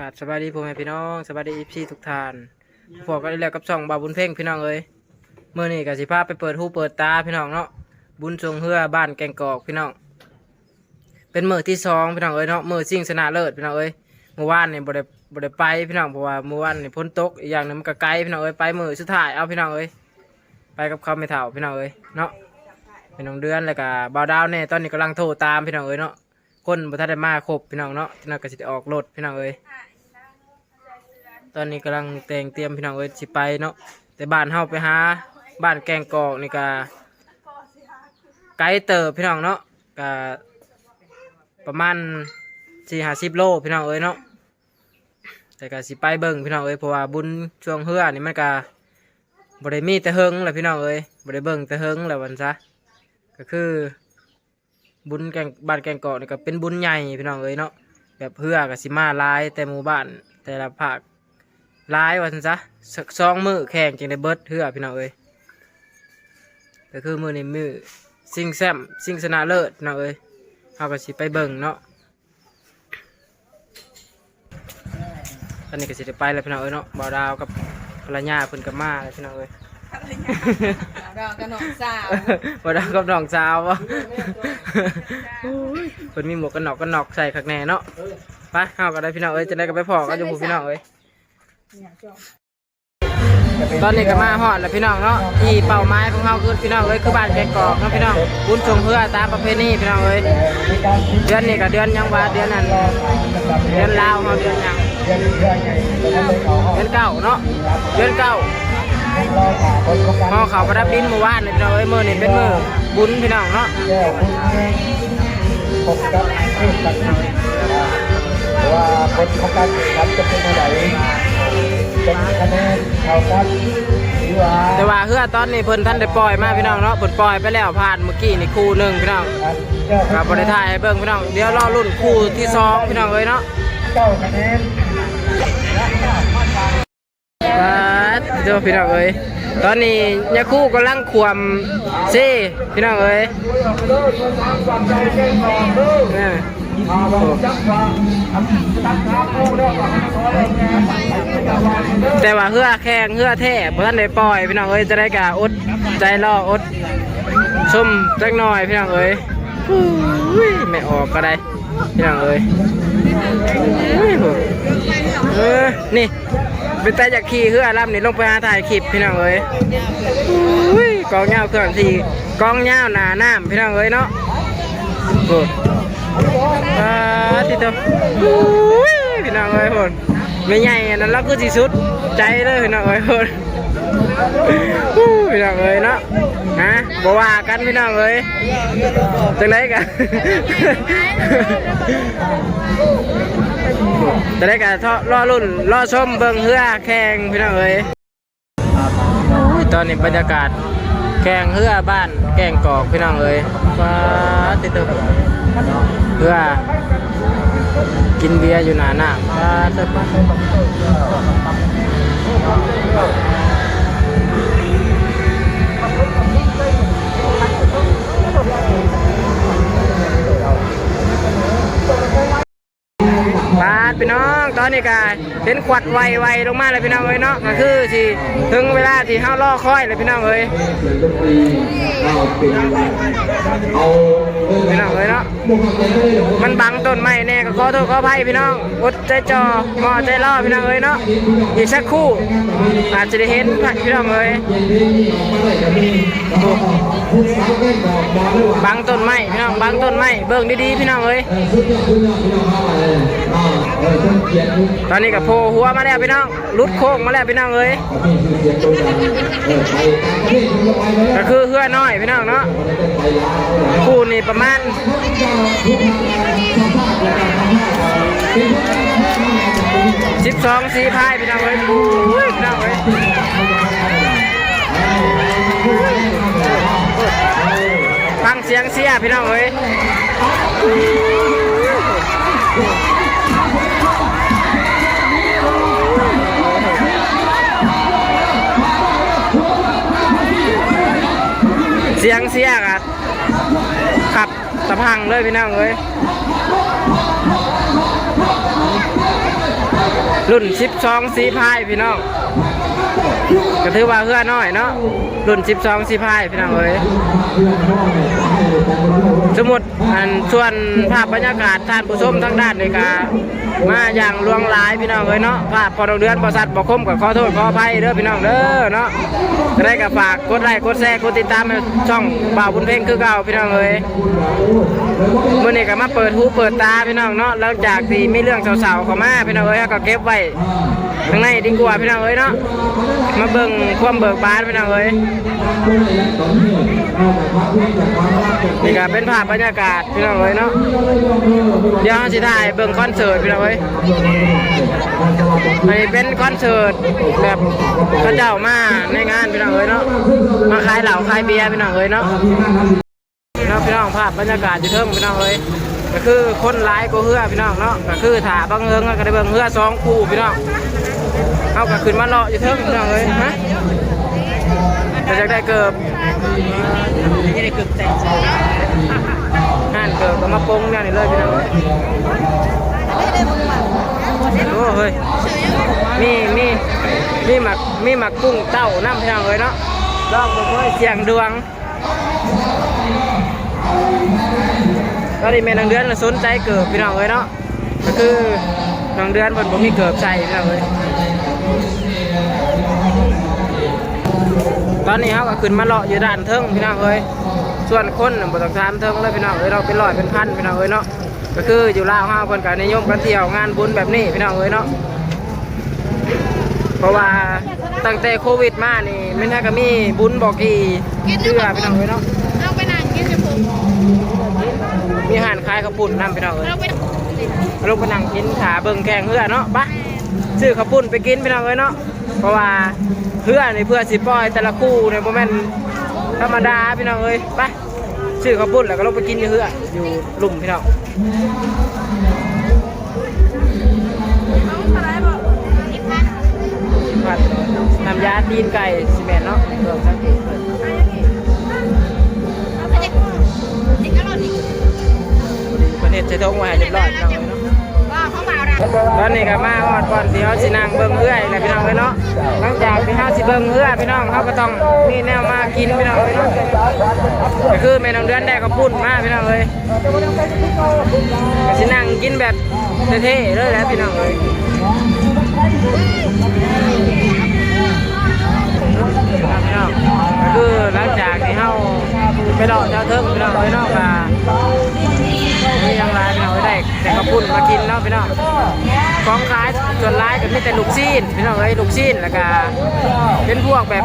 กราบสวัสดีพ่อแม่พี่น้องสวัสดีอีพีทุกท่านพวกกันอีกแล้วกับช่องบาบุญเพ่งพี่น้องเอ้ยเมื่อนี้ก็สิพาพไปเปิดหูเปิดตาพี่น้องเนาะบุญทรงเฮือบ้านแกงกอกพี่น้องเป็นมือที่สองพี่น้องเอ้ยเนาะมือซิ่งชนะเลิศพี่น้องเอ้ยเมื่อวานเนี่ยบ่ได้บ่ได้ไปพี่น้องเพราะว่าเมื่อวานเนี่ยพ้นตกอีกอย่างนึงมันก็ไกลพี่น้องเอ้ยไปมือสุดท้ายเอาพี่น้องเอ้ยไปกับเขาไม่เท่าพี่น้องเอ้ยเนาะเป็นน้องเดือนแล้วก็บ่าวดาวเนี่ยตอนนี้กำลังโทรตามพี่น้องเอ้ยเนาะคนบ่ทันได้มาครบพี่น้องเนาะที่นั่นก็สิออกรถพี่น้องเอ้ย ตอนนี้กำลังแต่งเตรียมพี่น้องเอ้ยสิไปเนาะแต่บ้านเฮาไปหาบ้านแกงกอกนี่ก็ไกลเติบพี่น้องเนาะก็ประมาณสี่ห้าสิบโลพี่น้องเอ้ยเนาะแต่ก็สิไปเบิ่งพี่น้องเอ้ยเพราะว่าบุญช่วงเฮือนี่มันก็บ่ได้มีแต่เฮิงแหละพี่น้องเอ้ยบ่ได้เบิ่งแต่เฮิงแหละวันซะก็คือบุญแกงบ้านแกงกอกนี่ก็เป็นบุญใหญ่พี่น้องเอ้ยเนาะแบบเพื่อกับสิมาลายแต่หมู่บ้านแต่ละภาค หลายว่าซั่นซะสักสองมือแข่งจึงได้เบิดเพื่อพี่น้องเอ้ยก็คือมือนี้มือซิงแซมซิงชนะเลิศพี่น้องเอ้ยเฮาก็สิไปเบิ่งเนาะตอนนี้ก็สิได้ไปแล้วพี่น้องเอ้ยเนาะบ่าวดาวกับภรรยาเพิ่นก็มาแล้วพี่น้องเอ้ยดอกกระหน่อมสาวบ่าวดาวกับน้องสาวบ่โอ้ยเพิ่นมีหมวกกันน็อกกันน็อกใส่ข้างในเนาะไปเฮาก็ได้พี่น้องเอ้ยจะได้ก็ไปพอกันอยู่หมู่พี่น้องเอ้ย ตอนนี้ก็มาฮอดแล้วพี่น้องเนาะที่เป้าหมายของเราคือพี่น้องเอ้ยคือบ้านแกงกอกเนาะพี่น้องบุญทรงเพื่อตามประเพณีพี่น้องเอ้ยเดือนนี้ก็เดือนยังว่าเดือนนั้นเดือนลาวเฮาเดือนยังเดือนเก้าเนาะเดือนเก้าพอเขาประดับดินเมื่อวานนี่พี่น้องเอ้ยมื้อนี้เป็นมื้อบุญพี่น้องเนาะพบกับเพื่อนกันว่าผลของการแข่งขันจะเป็นอะไร จะมีคะแนนเท่ากันหรือว่าแต่ว่าเฮือตอนนี้เพิ่นท่านได้ปล่อยมาพี่น้องเนาะเพิ่นปล่อยไปแล้วผ่านเมื่อกี้นี่คู่หนึ่งพี่น้องครับบริถ่ายให้เบิ่งพี่น้องเดี๋ยวรอรุ่นคู่ที่สองพี่น้องเอ้ยเนาะเจ้าคะแนน เดี๋ยวพี่น้องเอ้ยตอนนี้ยาคู่กำลังขวมซ่พี่น้องเอ้ยแต่ว่าเฮือแข่งเฮือแท้บ่ทันได้ปล่อยพี่น้องเอ้ยจะได้กะอดใจรออดส้มจักหน่อยพี่น้องเอ้ยไม่ออกก็ได้พี่น้องเอ้ยเออนี่ เป็นแต่อยากขี่เฮือรับนี่ลงไปหาถ่ายคลิปพี่น้องเอ้ยอุ้ยกองเงาเครื่องสี่กองเงาหนาหน้ำพี่น้องเอ้ยเนาะโหอ่าที่ตัวอุ้ยพี่น้องเอ้ยโหไม่ใหญ่นั่นเราคือที่สุดใจเลยพี่น้องเอ้ยโหพี่น้องเอ้ยเนาะ บ่ว่ากันพี่น้องเอ้ยจังไดกันจะได้กันรอรุ่นรอชมเบิ่งเฮือแข่งพี่น้องเอ้ยตอนนี้บรรยากาศแข่งเฮือบ้านแก่งกอกพี่น้องเอ้ยว้าติดตัวเฮือกินเบียร์อยู่หนาหน้าว้าติด บาดพี่น้องตอนนี้ก็เห็นขวัดไวๆลงมาเลยพี่น้องเอ้ยเนาะก็คือสิถึงเวลาที่เฮารอคอยเลยพี่น้องเอ้ยเอาพี่น้องเอ้ยเนาะมันบังต้นไม้แน่ก็ขอโทษขออภัยพี่น้องอดใจจอมอใจรอพี่น้องเอ้ยเนาะอีกสักครู่อาจจะได้เห็นพี่น้องเอ้ย บังต้นไม้พี่น้องบังต้นไม้เบิ่งดีๆพี่น้องเอ้ยตอนนี้กับโผล่หัวมาแล้วพี่น้องลุดโค้งมาแล้วพี่น้องเอ้ยก็คือเฮือน้อยพี่น้องเนาะคู่นี่ประมาณสิบสองสี่พายพี่น้องเอ้ยพี่น้องเอ้ย เสียงเสียพี่น้องเอ้ยเสียงเสียกัขับตะพังเลยพี่น้องเอ้ยรุ่นสิบสองสีพายพี่น้อง ก็ถือว่าเพื่อน้อยเนาะรุ่นสิบสองสีพายพี่น้องเอ้ยสมมุดอันส่วนภาพบรรยากาศท่านผู้ชมทั้งด้านในกา มาอย่างลวงหลายพี่น้องเอ้ยเนาะภาพพอดอกเดือนบริษัทบอกคมกับขอโทษขออภัยเด้อพี่น้องเด้อเนาะจะได้กับฝากกดไลค์กดแชร์กดติดตามช่องบ่าวบุญเพ่งคือเก่าพี่น้องเอ้ยมื่อนี้ก็มาเปิดหูเปิดตาพี่น้องเนาะหลังจากที่มีเรื่องสาวๆเข้ามาพี่น้องเอ้ยก็เก็บไว้ข้างในดีกว่าพี่น้องเอ้ยเนาะมาเบิ่งความเบิกบานพี่น้องเอ้ยนี่ก็เป็นภาพบรรยากาศพี่น้องเอ้ยเนาะเดี๋ยวสิถ่ายเบิ่งคอนเสิร์ตพี่น้องเอ้ยอันนี้เป็นคอนเสิร์ตแบบเขาเจ้ามาในงานพี่น้องเอ้ยเนาะมาขายเหล้าขายเบียร์พี่น้องเอ้ยเนาะพี่น้องพี่น้องภาพบรรยากาศอยู่เทิงพี่น้องเอ้ยก็คือคนร้ายก็เฮือพี่น้องเนาะก็คือถาบังเฮิงก็ได้เบิ่งเฮือสองคู่พี่น้องเอาก็ขึ้นมาเลาะอยู่เทิงพี่น้องเอ้ยฮะจะได้เกิบจะได้เกิบแต่ เกิบก็มาปงเนี่ยนี่เลยพี่น้องเอ้ยโอ้เฮ้ยมีมีมีหมักมีหมักกุ้งเต้าน้ำพี่น้องเอ้ยเนาะลองดูเว้ยเสียงดวงตอนนี้แม่นางเดือนสนใจเกิบพี่น้องเอ้ยเนาะก็คือนางเดือนเพิ่นบ่มีเกิบใส่พี่น้องเอ้ยตอนนี้เฮาก็ขึ้นมาเลาะอยู่ด้านเทิงพี่น้องเอ้ย ส่วนคนบ่ต้องถามเทิงเลยพี่น้องเอ้ยเราเป็นร้อยเป็นพันพี่น้องเอ้ยเนาะก็คืออยู่ลาวเฮาเพิ่นก็นิยมกันเที่ยวงานบุญแบบนี้พี่น้องเอ้ยเนาะเพราะว่าตั้งแต่โควิดมานี่ไม่น่าก็มีบุญบอกกี่เชื่อพี่น้องเอ้ยเนาะเอาไปนานกินจะผมมีอาหารคลายข้าวปุ้นนำพี่น้องเอ้ยเราไปลงไปนั่งกินขาเบิ่งแกงเฮือเนาะปะซื้อข้าวปุ้นไปกินพี่น้องเอ้ยเนาะเพราะว่าเฮือนี่เพื่อสิปล่อยแต่ละคู่เนี่ยบ่แม่น ธรรมดาพี่น้องเอ้ยไปซื้อข้าวปุ้นแล้วก็ลงไปกินอยู่เฮืออยู่ลุมพี่น้องผัดน้ำยาตีนไก่ซีเมนเนาะเบิ่งสังเกตเพิ่นไปเด็กเด็กอร่อยเพิ่นเฮ็ดใส่ถุงไว้ให้เรียบร้อยพี่น้องเอ้ยเนาะ ตอนนี้ก็มาฮอดก่อนที่เขาสินั่งเบิ่งเอื้อยแหละพี่น้องเอ้ยเนาะหลังจากที่เขาสิเบิ่งเอื้อยพี่น้องเขาก็ต้องมีแนวมากินพี่น้องเอ้ยเนาะก็คือแม่น้องเดือนได้ก็พูดมาพี่น้องเอ้ยก็สินั่งกินแบบเท่ๆเลยแหละพี่น้องเอ้ยก็คือหลังจากที่เขาไปเลาะเจ้าเทิงพี่น้องเอ้ยเนาะก็มี แต่ก็พูดมากินเนาะพี่น้องของขายส่วนร้ายก็มีแต่ลูกชิ้นพี่น้องเอ้ยลูกชิ้นแล้วก็เป็นพวกแบบ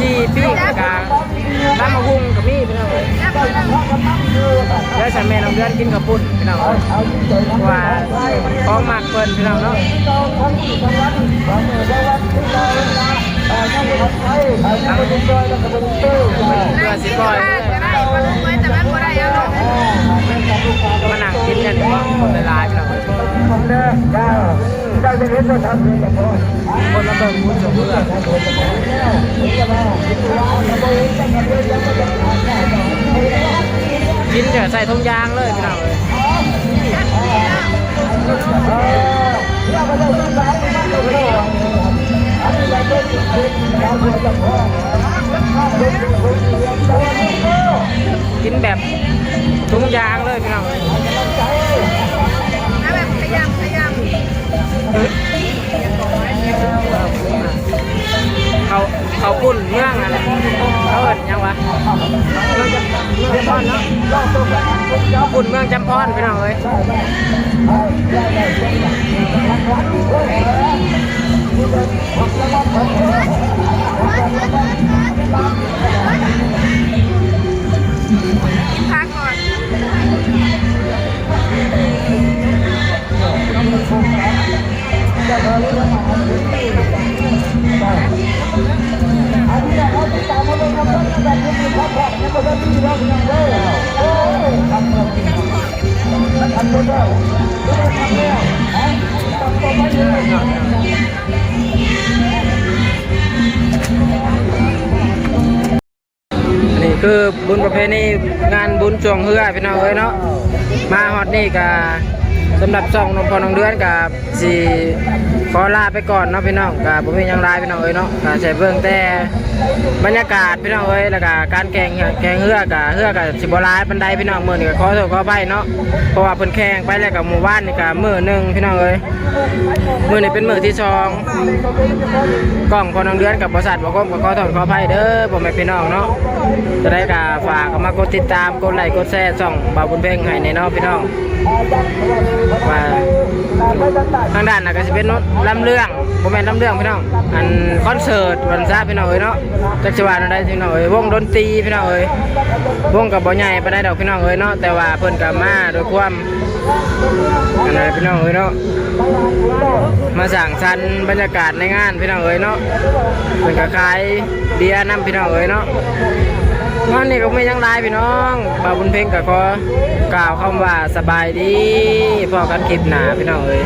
จีปิ้งแล้วก็น้ำมะฮุ่งก็มีพี่น้องเอ้ยแล้วฉันแม่น้องเดือนกินกับปุ่นพี่น้องเอ้ยเพราะว่าของมากเพิ่นพี่น้องเนาะเพื่อสิปล่อย มันบ่ได้เอาลงมานั่งกินกันดีกว่าคนหลายๆพี่น้องเอ้ยคนละเบิ่งมุ้งจบเพื่อกินเดี๋ยวใส่ทงยางเลยพี่น้องเอ้ยกินแบบ กินแบบทุงยางเลยพี่น้องเอาแบบขยำขยำเขาเขาปุ่นเมืองอะไรเขาเอิ้นยังวะเมืองจำเมืองจำพอนเนาะปุ่นเมืองจำพอนพี่น้องเอ้ย นนี้คือบุญประเพณีงานบุญจวงเฮือพี่น้องเอ้ยเนาะมาฮอดนี่กะสำหรับซองนมพอน้องเดือนกับสี ขอลาไปก่อนเนาะพี่น้องกะผมมียังลายพี่น้องเอ้ยเนาะกะใช้เบิ่งแต่บรรยากาศพี่น้องเอ้ยแล้วก็การแข่งแข่งเรือกะเรือกะสิบลายปานใดพี่น้องมือนี้ก็ขอโทษขออภัยเนาะเพราะว่าเพิ่นแข่งไปแล้วกับหมู่บ้านนี่ก็มื้อหนึ่งพี่น้องเอ้ยมื้อนี้เป็นมือที่สองกล้องพอน้องเดือนกับบริษัทบ่คมก็ขอโทษขออภัยเด้อพ่อแม่พี่น้องเนาะจะได้ก็ฝากมากดติดตามกดไลค์กดแชร์ช่องบ่าวบุญเพ่งให้ในเนาะพี่น้อง ว่าทางด้านน่ะก็สิเป็นลำเรื่องบ่แม่นลำเรื่องพี่น้องอันคอนเสิร์ตวันซาพี่น้องเอ้ยเนาะจักสิว่าอันใดพี่น้องเอ้ยวงดนตรีพี่น้องเอ้ยวงก็บ่ใหญ่ปานใดดอกพี่น้องเอ้ยเนาะแต่ว่าเพิ่นก็มาโดยความอันนั้นพี่น้องเอ้ยเนาะมาสร้างสรรค์บรรยากาศในงานพี่น้องเอ้ยเนาะเพิ่นก็ขายเบียร์นํพี่น้องเอ้ยเนาะ งานนี้ก็ไม่ยังไลพี่น้องบ่าวบุญเพ่งก็ขอกล่าวคำว่าสบายดีพอกันคลิปหนาพี่น้องเอ้ย